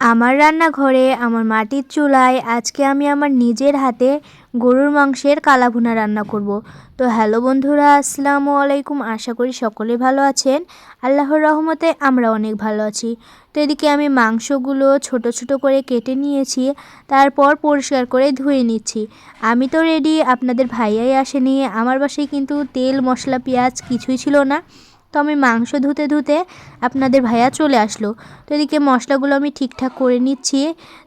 আমার রান্নাঘরে, আমার মাটির চুলায়, আজকে আমি আমার নিজের হাতে গরুর মাংসের কালাভুনা রান্না করব। তো হ্যালো বন্ধুরা, আসসালামু আলাইকুম। আশা করি সকলে ভালো আছেন। আল্লাহর রহমতে আমরা অনেক ভালো আছি। তো এদিকে আমি মাংসগুলো ছোট ছোট করে কেটে নিয়েছি, তারপর পরিষ্কার করে ধুয়ে নিচ্ছি। আমি তো রেডি আপনাদের ভাইয়াই আসেনি। আমার বাসায় কিন্তু তেল, মশলা, পেঁয়াজ কিছুই ছিল না। তো আমি মাংস ধুতে ধুতে আপনাদের ভাইয়া চলে আসলো। তো এদিকে মশলাগুলো আমি ঠিকঠাক করে নিচ্ছি।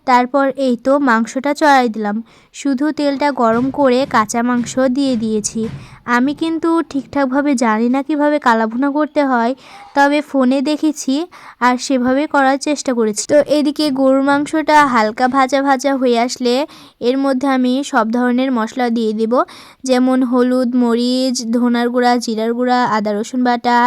তারপর এই তো মাংসটা চড়াই দিলাম। শুধু তেলটা গরম করে কাঁচা মাংস দিয়ে দিয়েছি। আমি কিন্তু ঠিকঠাকভাবে জানি না কীভাবে কালাভুনা করতে হয়, তবে ফোনে দেখেছি আর সেভাবে করার চেষ্টা করেছি। তো এদিকে গরুর মাংসটা হালকা ভাজা ভাজা হয়ে আসলে এর মধ্যে আমি সব ধরনের মশলা দিয়ে দেব। যেমন হলুদ, মরিচ, ধনার গুঁড়া, জিরার গুঁড়া, আদা রসুন বাটা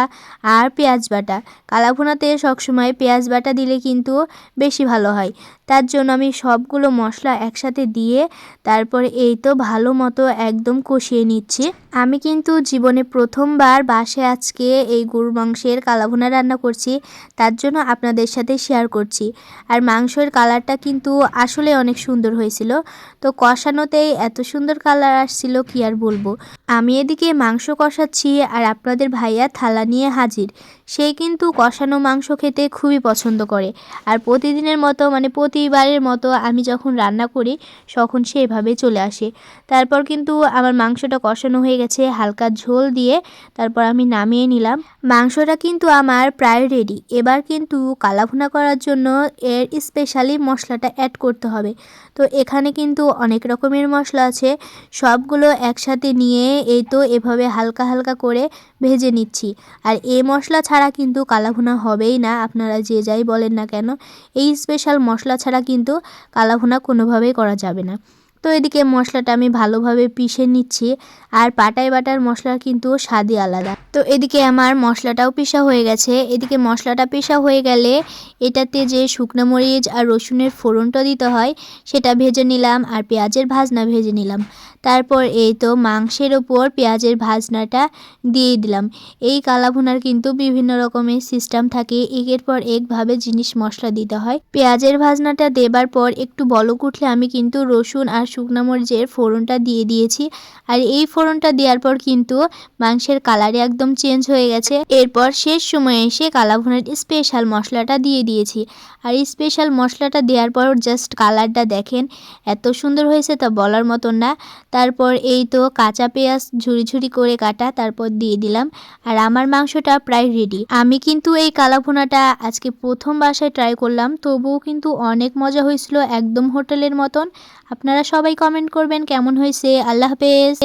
আর পেঁয়াজ বাটা। কালাভুনাতে সবসময় পেঁয়াজ বাটা দিলে কিন্তু বেশি ভালো হয়। তার জন্য আমি সবগুলো মশলা একসাথে দিয়ে তারপরে এই তো ভালো মতো একদম কষিয়ে নিচ্ছি। আমি কিন্তু জীবনে প্রথমবার বাসে আজকে এই গরুর মাংসের কালাভুনা রান্না করছি, তার জন্য আপনাদের সাথে শেয়ার করছি। আর মাংসের কালারটা কিন্তু আসলে অনেক সুন্দর হয়েছিল। তো কষানোতেই এত সুন্দর কালার আসছিল, কি আর বলব। আমি এদিকে মাংস কষাচ্ছি আর আপনাদের ভাইয়া থালা নিয়ে হাজির। সে কিন্তু কষানো মাংস খেতে খুবই পছন্দ করে। আর প্রতিদিনের মতো মানে প্রতিবারের মতো আমি যখন রান্না করি, তখন সে এভাবে চলে আসে। তারপর কিন্তু আমার মাংসটা কষানো হয়ে গেছে, হালকা ঝোল দিয়ে তারপর আমি নামিয়ে নিলাম। মাংসটা কিন্তু আমার প্রায় রেডি এবার কিন্তু কালাভুনা করার জন্য এর স্পেশালি মশলাটা অ্যাড করতে হবে। তো এখানে কিন্তু অনেক রকমের মশলা আছে। সবগুলো একসাথে নিয়ে এই তো এভাবে হালকা হালকা করে ভেজে নিচ্ছি। আর এই মশলা ছাড়া কিন্তু কালাভুনা হবেই না। আপনারা যে যাই বলেন না কেন, এই স্পেশাল মশলা ছাড়া কিন্তু কালাভুনা কোনোভাবেই করা যাবে না। তো এদিকে মশলাটা আমি ভালোভাবে পিষে নিচ্ছি। আর পাটায় বাটার মশলার কিন্তু স্বাদই আলাদা। তো এদিকে আমার মশলাটাও পিসা হয়ে গেছে। এদিকে মশলাটা পিসা হয়ে গেলে এটাতে যে শুকনো মরিচ আর রসুনের ফোড়নটা দিতে হয়, সেটা ভেজে নিলাম আর পেঁয়াজের ভাজনা ভেজে নিলাম। তারপর এই তো মাংসের ওপর পেঁয়াজের ভাজনাটা দিয়ে দিলাম। এই কালাভুনার কিন্তু বিভিন্ন রকমের সিস্টেম থাকে। একের পর একভাবে জিনিস মশলা দিতে হয়। পেঁয়াজের ভাজনাটা দেবার পর একটু বলক উঠলে আমি কিন্তু রসুন আর শুকনো মরিচের ফোড়নটা দিয়ে দিয়েছি। আর এই ফোড়নটা দেওয়ার পর কিন্তু মাংসের কালারে একদম চেঞ্জ হয়ে গেছে। এরপর শেষ সময়ে এসে কালাভুনার স্পেশাল মশলাটা দিয়ে দিয়েছি। আর স্পেশাল মশলাটা দেওয়ার পর জাস্ট কালারটা দেখেন, এত সুন্দর হয়েছে তা বলার মতন না। তারপর এই তো কাঁচা পেঁয়াজ ঝুড়ি ঝুড়ি করে কাটা, তারপর দিয়ে দিলাম। আর আমার মাংসটা প্রায় রেডি আমি কিন্তু এই কালাভুনাটা আজকে প্রথম বাসায় ট্রাই করলাম, তবুও কিন্তু অনেক মজা হয়েছিল একদম হোটেলের মতন। আপনারা সবাই কমেন্ট করবেন কেমন হয়েছে? আল্লাহ হাফেজ।